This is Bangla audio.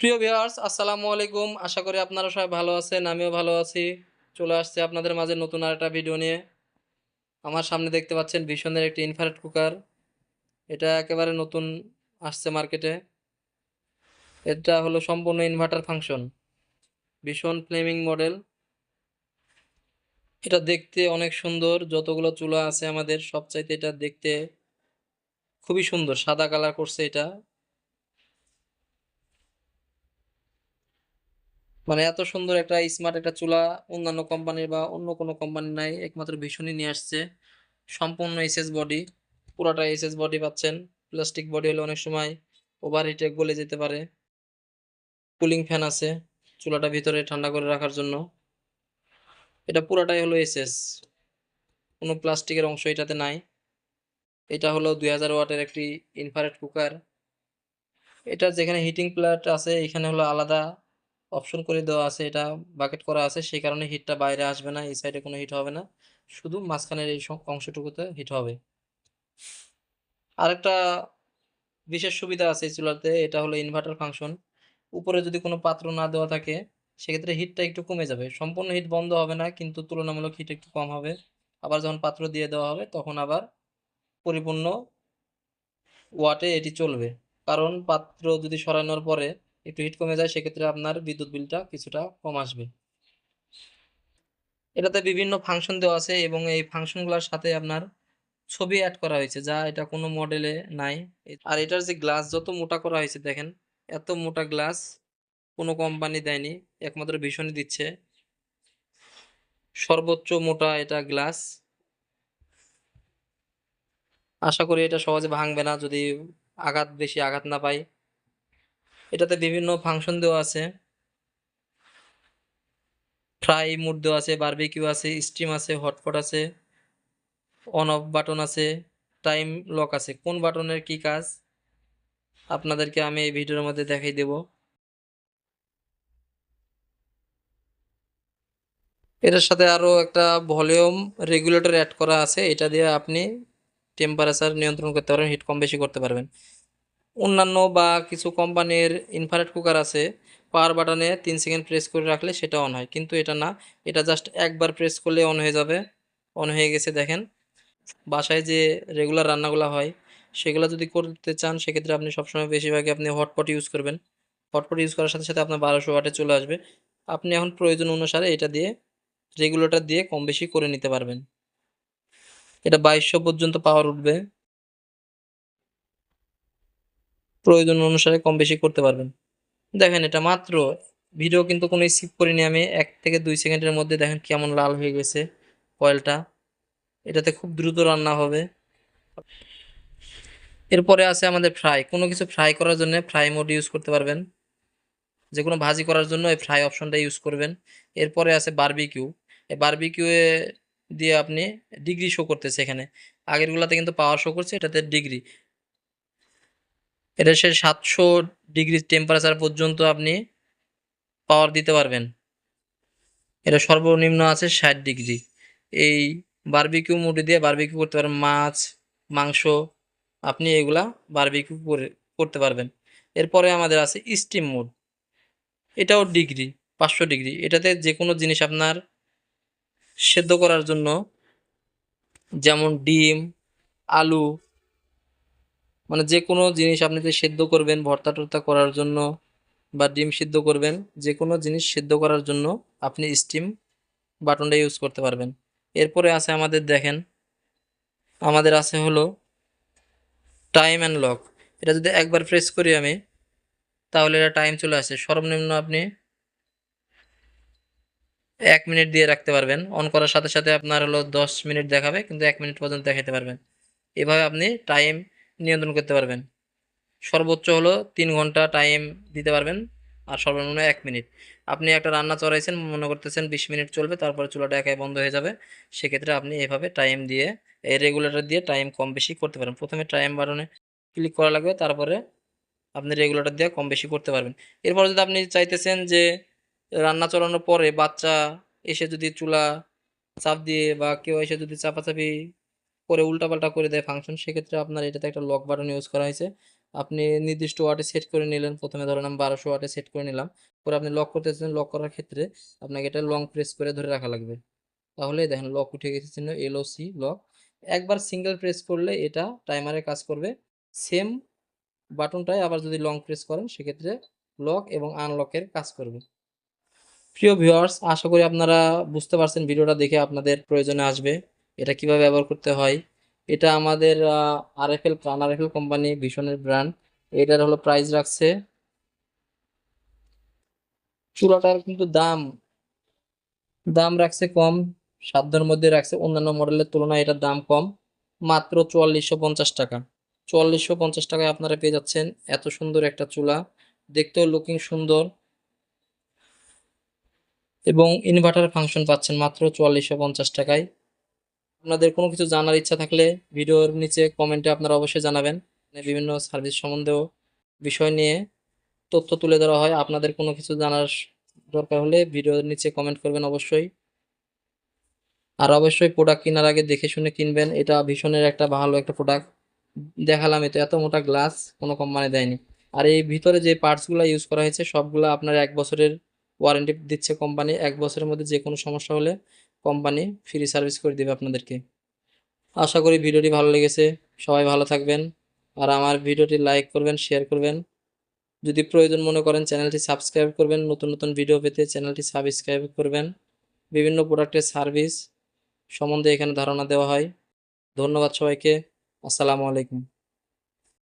প্রিয় ভিউয়ার্স, আসসালামু আলাইকুম। আশা করি আপনারা সবাই ভালো আছেন, আমিও ভালো আছি। চলে আসছে আপনাদের মাঝে নতুন আর একটা ভিডিও নিয়ে। আমার সামনে দেখতে পাচ্ছেন ভীষণের একটি ইনফ্রারেড কুকার এটা একেবারে নতুন আসছে মার্কেটে এটা হলো সম্পূর্ণ inverter function Vision flaming model এটা দেখতে অনেক সুন্দর। যতগুলো চুলা আছে আমাদের, সবচাইতে এটা দেখতে খুবই সুন্দর। সাদা কালার করছে এটা। মানে এত সুন্দর একটা স্মার্ট একটা চুলা অন্যান্য কোম্পানির বা অন্য কোনো কোম্পানির নাই, একমাত্র ভীষণই নিয়ে আসছে। সম্পূর্ণ এসএস বডি পুরোটা এসএস বডি পাচ্ছেন। প্লাস্টিক বডি হলে অনেক সময় ওভার হিটে গলে যেতে পারে। কুলিং ফ্যান আছে চুলাটা ভিতরে ঠান্ডা করে রাখার জন্য। এটা পুরোটাই হলো এসএস কোনো প্লাস্টিকের অংশ এটাতে নাই। এটা হলো দুই হাজার ওয়াটের একটি ইনফ্রারেড কুকার এটা যেখানে হিটিং প্লেট আছে, এখানে হলো আলাদা অপশন করে দেওয়া আছে, এটা বাকেট করা আছে, সেই কারণে হিটটা বাইরে আসবে না, এই সাইডে কোনো হিট হবে না। শুধু মাঝখানের এই অংশটুকুতে হিট হবে। আরেকটা বিশেষ সুবিধা আছে এই চুলাতে, এটা হলো ইনভার্টার ফাংশন উপরে যদি কোনো পাত্র না দেওয়া থাকে, সেক্ষেত্রে হিটটা একটু কমে যাবে। সম্পূর্ণ হিট বন্ধ হবে না, কিন্তু তুলনামূলক হিট একটু কম হবে। আবার যখন পাত্র দিয়ে দেওয়া হবে, তখন আবার পরিপূর্ণ ওয়াটে এটি চলবে। কারণ পাত্র যদি সরানোর পরে একটু হিট কমে যায়, সেক্ষেত্রে আপনার বিদ্যুৎ বিলটা কিছুটা কম আসবে। এটাতে বিভিন্ন ফাংশন দেওয়া আছে এবং এই ফাংশনগুলোর সাথে আপনার ছবি অ্যাড করা হয়েছে, যা এটা কোনো মডেলে নাই। আর এটার যে গ্লাস যত মোটা করা হয়েছে, দেখেন, এত মোটা গ্লাস কোনো কোম্পানি দেয়নি, একমাত্র ভীষণই দিচ্ছে। সর্বোচ্চ মোটা এটা গ্লাস আশা করি এটা সহজে ভাঙবে না, যদি আঘাত, বেশি আঘাত না পাই এটাতে বিভিন্ন ফাংশন দেওয়া আছে। ফ্রাই মুড দেওয়া আছে বারবিকিউ আছে স্টিম আছে হটপট আছে অন অফ বাটন আছে টাইম লক আছে। কোন বাটনের কি কাজ? আপনাদেরকে আমি এই ভিডিওর মধ্যে দেখাই দেব। এটার সাথে আরও একটা ভলিউম রেগুলেটর অ্যাড করা আছে। এটা দিয়ে আপনি টেম্পারেচার নিয়ন্ত্রণ করতে পারবেন হিট কম বেশি করতে পারবেন। অন্যান্য বা কিছু কোম্পানির ইনফ্রারেড কুকার আছে পাওয়ার বাটনে তিন সেকেন্ড প্রেস করে রাখলে সেটা অন হয়। কিন্তু এটা না, এটা জাস্ট একবার প্রেস করলে অন হয়ে যাবে। অন হয়ে গেছে, দেখেন। বাসায় যে রেগুলার রান্নাগুলো হয়, সেগুলো যদি করতে চান, সেক্ষেত্রে আপনি সবসময় বেশিরভাগই আপনি হটপট ইউজ করবেন। হটপট ইউজ করার সাথে সাথে আপনার বারোশো ওয়াটে চলে আসবে। আপনি এখন প্রয়োজন অনুসারে এটা দিয়ে রেগুলেটর দিয়ে কম বেশি করে নিতে পারবেন। এটা বাইশশো পর্যন্ত পাওয়ার উঠবে। প্রয়োজন অনুসারে কম বেশি করতে পারবেন। দেখেন এটা মাত্র, ভিডিও কিন্তু কোনো স্কিপ করিনি আমি, এক থেকে দুই সেকেন্ডের মধ্যে দেখেন কেমন লাল হয়ে গেছে অয়েলটা এটাতে খুব দ্রুত রান্না হবে। এরপরে আছে আমাদের ফ্রাই কোনো কিছু ফ্রাই করার জন্য ফ্রাই মোড ইউজ করতে পারবেন। যে কোনো ভাজি করার জন্য এই ফ্রাই অপশনটা ইউজ করবেন। এরপরে আছে বার্বিকিউ এই বারবিকিউয়ে দিয়ে আপনি ডিগ্রি শো করতেছে এখানে। আগেরগুলোতে কিন্তু পাওয়ার শো করছে, এটাতে ডিগ্রি এটা সে সাতশো ডিগ্রি টেম্পারেচার পর্যন্ত আপনি পাওয়ার দিতে পারবেন। এটা সর্বনিম্ন আছে ষাট ডিগ্রি। এই বারবিকিউ মোডে দিয়ে বারবিকিউ করতে পারবেন মাছ, মাংস, আপনি এগুলা বারবিকিউ করে, করতে পারবেন। এরপরে আমাদের আছে স্টিম মোড। এটাও ডিগ্রি, পাঁচশো ডিগ্রি। এটাতে যে কোনো জিনিস আপনার সেদ্ধ করার জন্য যেমন ডিম, আলু মানে যে কোনো জিনিস আপনি যে সেদ্ধ করবেন, ভর্তা টর্তা করার জন্য বা ডিম সিদ্ধ করবেন, যে কোনো জিনিস সিদ্ধ করার জন্য আপনি স্টিম বাটনটা ইউজ করতে পারবেন। এরপরে আছে আমাদের দেখেন, আমাদের আছে হলো টাইম অ্যান্ড লক এটা যদি একবার প্রেস করি আমি, তাহলে এটা টাইম চলে আসে। সর্বনিম্ন আপনি এক মিনিট দিয়ে রাখতে পারবেন। অন করার সাথে সাথে আপনার হলো দশ মিনিট দেখাবে, কিন্তু এক মিনিট পর্যন্ত দেখাতে পারবেন। এভাবে আপনি টাইম নিয়ন্ত্রণ করতে পারবেন। সর্বোচ্চ হলো তিন ঘণ্টা টাইম দিতে পারবেন আর সর্বনিম্ন এক মিনিট। আপনি একটা রান্না চড়াইছেন, মনে করতেছেন বিশ মিনিট চলবে, তারপরে চুলাটা একাই বন্ধ হয়ে যাবে। সেক্ষেত্রে আপনি এভাবে টাইম দিয়ে, এই রেগুলেটর দিয়ে টাইম কম বেশি করতে পারেন প্রথমে টাইম বাটনে ক্লিক করা লাগবে, তারপরে আপনি রেগুলেটর দিয়ে কম বেশি করতে পারবেন। এরপর যদি আপনি চাইতেছেন যে রান্না চড়ানোর পরে বাচ্চা এসে যদি চুলা চাপ দিয়ে বা কেউ এসে যদি চাপাচাপি করে উল্টাপাল্টা করে দেয় ফাংশন সেক্ষেত্রে আপনার এটাতে একটা লক বাটন ইউজ করা হয়েছে। আপনি নির্দিষ্ট ওয়াটে সেট করে নিলেন, প্রথমে ধরেন আমি বারোশো ওয়াটে সেট করে নিলাম, পরে আপনি লক করতেছেন লক করার ক্ষেত্রে আপনাকে এটা লং প্রেস করে ধরে রাখা লাগবে। তাহলে দেখেন লক উঠে গেছে চিহ্ন এলওসি লক একবার সিঙ্গেল প্রেস করলে এটা টাইমারে কাজ করবে। সেম বাটনটাই আবার যদি লং প্রেস করেন, সেক্ষেত্রে লক এবং আনলকের কাজ করবে। প্রিয় ভিউয়ার্স আশা করি আপনারা বুঝতে পারছেন, ভিডিওটা দেখে আপনাদের প্রয়োজনে আসবে। এটা কীভাবে ব্যবহার করতে হয়? এটা আমাদের R F RFL Pran RFL company ভীষণের brand এটার হলো প্রাইস রাখছে। চূড়াটার কিন্তু দাম দাম রাখছে কম, সাধ্যের মধ্যে রাখছে। অন্যান্য মডেলের তুলনায় এটার দাম কম। মাত্র চুয়াল্লিশশো পঞ্চাশ টাকা। চুয়াল্লিশশো পঞ্চাশ টাকায় আপনারা পেয়ে যাচ্ছেন এত সুন্দর একটা চুলা। দেখতেও লুকিং সুন্দর। এবং ইনভার্টার ফাংশন পাচ্ছেন মাত্র চুয়াল্লিশশো পঞ্চাশ টাকায়। আপনাদের কোনো কিছু জানার ইচ্ছা থাকলে ভিডিওর নিচে কমেন্টে আপনারা অবশ্যই জানাবেন। বিভিন্ন সার্ভিস সম্বন্ধেও বিষয় নিয়ে তথ্য তুলে ধরা হয়। আপনাদের কোনো কিছু জানার দরকার হলে ভিডিওর নিচে কমেন্ট করবেন অবশ্যই। আর অবশ্যই প্রোডাক্ট কেনার আগে দেখে শুনে কিনবেন। এটা ভীষণের একটা ভালো একটা প্রোডাক্ট দেখালাম তো এত মোটা গ্লাস কোনো কোম্পানি দেয়নি। আর এই ভিতরে যে পার্টসগুলো ইউজ করা হয়েছে, সবগুলো আপনার এক বছরের ওয়ারেন্টি দিচ্ছে কোম্পানি এক বছরের মধ্যে যে কোনো সমস্যা হলে কোম্পানি ফ্রি সার্ভিস করে দেবে আপনাদেরকে। আশা করি ভিডিওটি ভালো লেগেছে। সবাই ভালো থাকবেন। আর আমার ভিডিওটি লাইক করবেন শেয়ার করবেন। যদি প্রয়োজন মনে করেন চ্যানেলটি সাবস্ক্রাইব করবেন, নতুন নতুন ভিডিও পেতে চ্যানেলটি সাবস্ক্রাইব করবেন। বিভিন্ন প্রোডাক্টের সার্ভিস সম্বন্ধে এখানে ধারণা দেওয়া হয়। ধন্যবাদ সবাইকে। আসসালামু আলাইকুম।